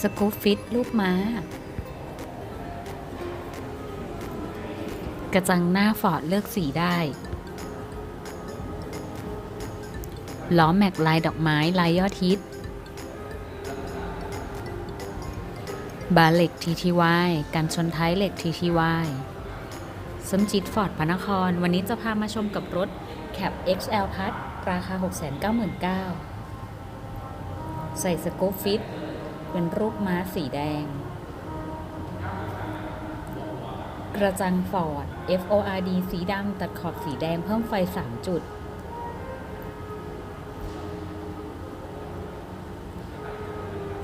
สกูฟิตลูกม้า กระจังหน้าฟอร์ดเลือกสีได้ ล้อแม็กลายดอกไม้ลายยอดฮิต บาเหล็ก TTY การชนท้ายเหล็ก TTY สมจิตฟอร์ดพระนคร วันนี้จะพามาชมกับรถแคป XL พัทราคา 699,000 ใส่สกูฟิต เป็นรูปม้าสีแดง กระจังฟอร์ด FORD สีดำตัดขอบสีแดงเพิ่มไฟ 3 จุด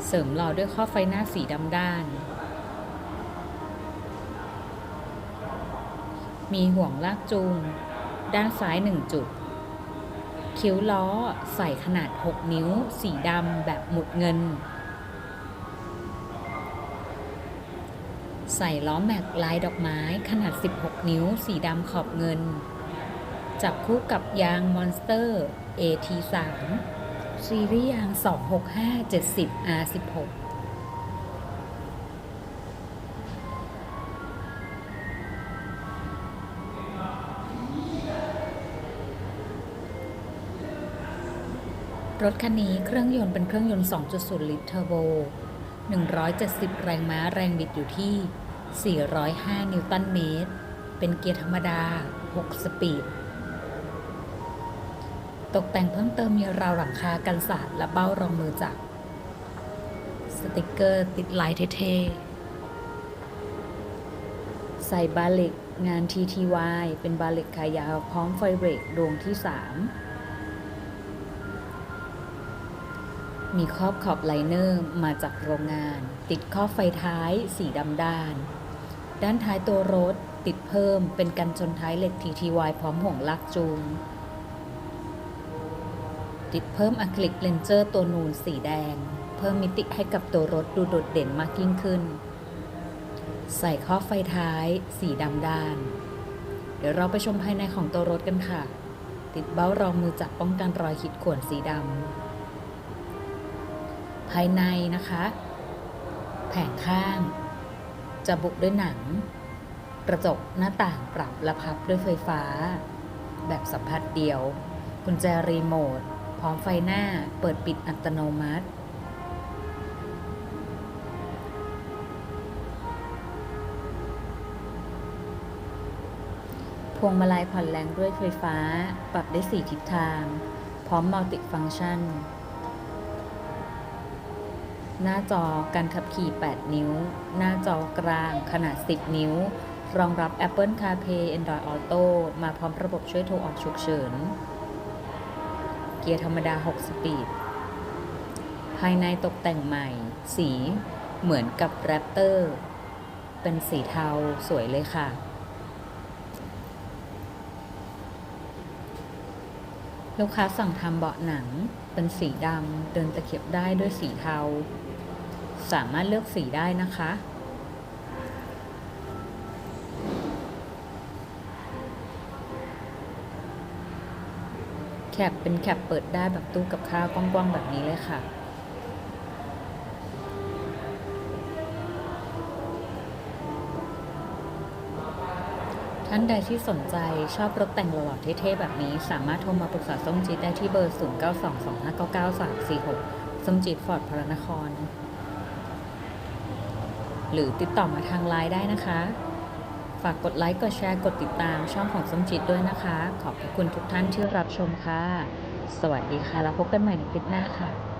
เสริมหล่อด้วยข้อไฟหน้าสีดำด้าน มีห่วงลากจูง ด้านซ้าย 1 จุดคิ้วล้อใส่ขนาด 6 นิ้ว สีดำแบบหมุดเงิน ใส่ล้อแม็กลายดอกไม้ขนาด 16 นิ้ว สีดำขอบเงิน จับคู่กับยางมอนสเตอร์ AT3 ซีรีส์ยาง 265 70 R16 รถคันนี้เครื่องยนต์เป็นเครื่องยนต์ 2.0 ลิตรเทอร์โบ 170 แรงม้าแรงบิดอยู่ที่ 405 นิวตันเมตร เป็นเกียร์ธรรมดา 6 สปีด ตกแต่งเพิ่มเติมมีราวหลังคากันสาดและเบ้ารองมือจับ สติกเกอร์ติดลายเท่ๆ ใส่บาเล็กงาน TTY เป็นบาเล็กขายาวพร้อมไฟเบรกดวงที่ 3 มีครอบขอบไลเนอร์มาจากโรงงาน ติดข้อบไฟท้ายสีดำด้าน ด้านท้ายตัวรถติดเพิ่มเป็นกันชนท้ายเหล็ก TTY พร้อมห่วงลากจูง ติดเพิ่มอะคริลิกเลนเจอร์ตัวนูนสีแดง เพิ่มมิติให้กับตัวรถดูโดดเด่นมากยิ่งขึ้น ใส่ข้อบไฟท้ายสีดำด้าน เดี๋ยวเราไปชมภายในของตัวรถกันค่ะ ติดเบ้ารองมือจับป้องกันรอยขีดข่วนสีดำ ภายในนะคะ แผงข้าง จะบุกด้วยหนัง กระจกหน้าต่างปรับและพับด้วยไฟฟ้า แบบสัมผัสเดียว กุญแจรีโมท พร้อมไฟหน้าเปิดปิดอัตโนมัติ พวงมาลัยผ่อนแรงด้วยไฟฟ้า ปรับได้ 4 ทิศทาง พร้อมมัลติฟัง c t ชัน หน้าจอการขับขี่ 8 นิ้ว หน้าจอกลางขนาด 10 นิ้ว รองรับ Apple CarPlay Android Auto มาพร้อมระบบช่วยโทรออกฉุกเฉิน เกียร์ธรรมดา 6 สปีด ภายในตกแต่งใหม่ สีเหมือนกับ Raptor เป็นสีเทาสวยเลยค่ะลูกค้าสั่งทำเบาะหนังเป็นสีดำ เดินตะเข็บได้ด้วยสีเทา สามารถเลือกสีได้นะคะ แคปเป็นแคปเปิดได้แบบตู้กับข้าวกว้างๆแบบนี้เลยค่ะท่านใดที่สนใจชอบรถแต่งหล่อๆเท่ๆแบบนี้ สามารถโทรมาปรึกษาส้มจีได้ที่เบอร์ 0922599346ส้มจีฟอร์ดพระนคร หรือติดต่อมาทางไลน์ได้นะคะ ฝากกดไลค์ กดแชร์ กดติดตามช่องของส้มจิตด้วยนะคะ ขอบคุณทุกท่านที่รับชมค่ะ สวัสดีค่ะ แล้วพบกันใหม่ในคลิปหน้าค่ะ